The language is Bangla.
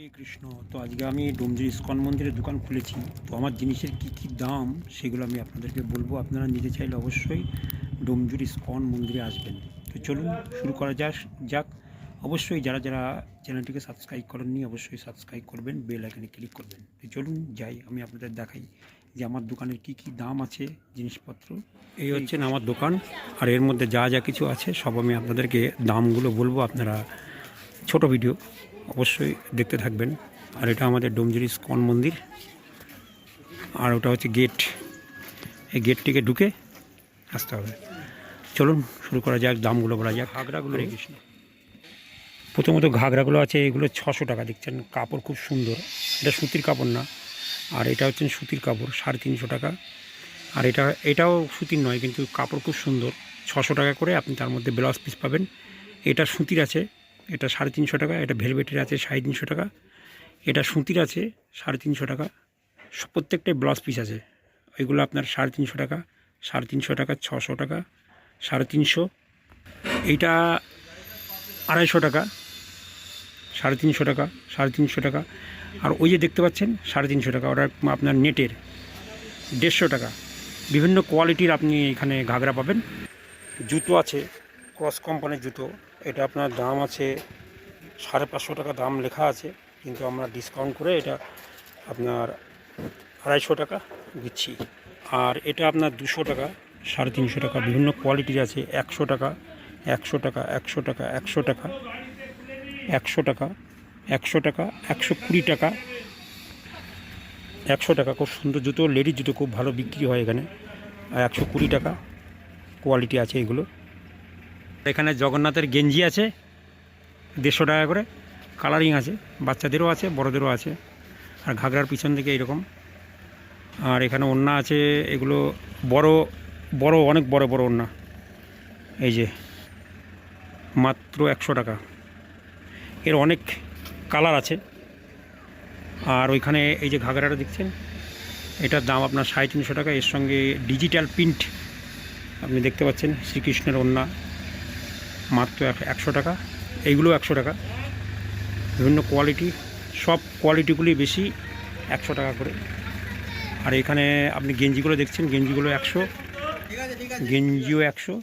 হরে কৃষ্ণ। তো আজকে আমি ডোমজির ইস্কন মন্দিরের দোকান খুলেছি। তো আমার জিনিসের কি কি দাম, সেগুলো আমি আপনাদেরকে বলব। আপনারা নিতে চাইলে অবশ্যই ডোমজুর ইস্কন মন্দিরে আসবেন। তো চলুন, শুরু করা যাক যাক। অবশ্যই যারা যারা চ্যানেলটিকে সাবস্ক্রাইব করেননি, অবশ্যই সাবস্ক্রাইব করবেন, বেল আইকনে ক্লিক করবেন। তো চলুন যাই, আমি আপনাদের দেখাই যে আমার দোকানের কি কি দাম আছে জিনিসপত্র। এই হচ্ছেন আমার দোকান, আর এর মধ্যে যা যা কিছু আছে, সব আমি আপনাদেরকে দামগুলো বলব। আপনারা, ছোট ভিডিও। অবশ্যই দেখতে থাকবেন। আর এটা আমাদের ডোমজুরি স্কন মন্দির। আর ওটা হচ্ছে গেট। এই গেটটিকে ঢুকে আসতে হবে। চলুন শুরু করা যাক দামগুলো বলা যাক। ঘাগরাগুলো কৃষ্ণ প্রথমত ঘাগরাগুলো আছে এগুলো ছশো টাকা দেখছেন। কাপড় খুব সুন্দর। এটা সুতির কাপড় না। আর এটা হচ্ছে সুতির কাপড় সাড়ে তিনশো টাকা। আর এটা এটাও সুতির নয় কিন্তু কাপড় খুব সুন্দর। ছশো টাকা করে আপনি তার মধ্যে ব্লাউজ পিস পাবেন। এটা সুতির আছে। এটা সাড়ে তিনশো টাকা, এটা ভেলভেটের আছে সাড়ে তিনশো টাকা, এটা সুতির আছে সাড়ে তিনশো টাকা প্রত্যেকটাই ব্লাউজ পিস আছে। এগুলো আপনার সাড়ে তিনশো টাকা, সাড়ে তিনশো টাকা, ছশো টাকা, সাড়ে তিনশো, এইটা আড়াইশো টাকা, সাড়ে তিনশো টাকা, সাড়ে তিনশো টাকা, আর ওই যে দেখতে পাচ্ছেন সাড়ে তিনশো টাকা, ওটা আপনার নেটের দেড়শো টাকা। বিভিন্ন কোয়ালিটির আপনি এখানে ঘাগরা পাবেন। জুতো আছে, ক্রস কোম্পানির জুতো। এটা আপনার দাম আছে সাড়ে পাঁচশো টাকা দাম লেখা আছে, কিন্তু আমরা ডিসকাউন্ট করে এটা আপনার আড়াইশো টাকা দিচ্ছি। আর এটা আপনার দুশো টাকা, সাড়ে তিনশো টাকা, বিভিন্ন কোয়ালিটির আছে, একশো টাকা একশো টাকা একশো টাকা একশো টাকা একশো টাকা একশো টাকা, একশো কুড়ি টাকা, একশো টাকা, খুব সুন্দর জুতো লেডিস জুতো খুব ভালো বিক্রি হয় এখানে। আর একশো কুড়ি টাকা কোয়ালিটি আছে এগুলো। এখানে জগন্নাথের গেঞ্জি আছে, দেড়শো টাকা করে। কালারিং আছে, বাচ্চাদেরও আছে, বড়দেরও আছে। আর ঘাগরার পিছন থেকে এরকম। আর এখানে ওন্না আছে, এগুলো বড় বড়, অনেক বড় বড় ওন্না এই যে, মাত্র একশো টাকা। এর অনেক কালার আছে। আর ওইখানে এই যে ঘাগরাটা দেখছেন, এটার দাম আপনার সাড়ে তিনশো টাকা। এর সঙ্গে ডিজিটাল প্রিন্ট আপনি দেখতে পাচ্ছেন, শ্রীকৃষ্ণের ওন্না মাত্র এক- একশো টাকা। এইগুলো একশো টাকা। বিভিন্ন কোয়ালিটি সব কোয়ালিটিগুলি বেশি একশো টাকা করে। আর এখানে আপনি গেঞ্জিগুলো দেখছেন, গেঞ্জিগুলো একশো। গেঞ্জিও একশো।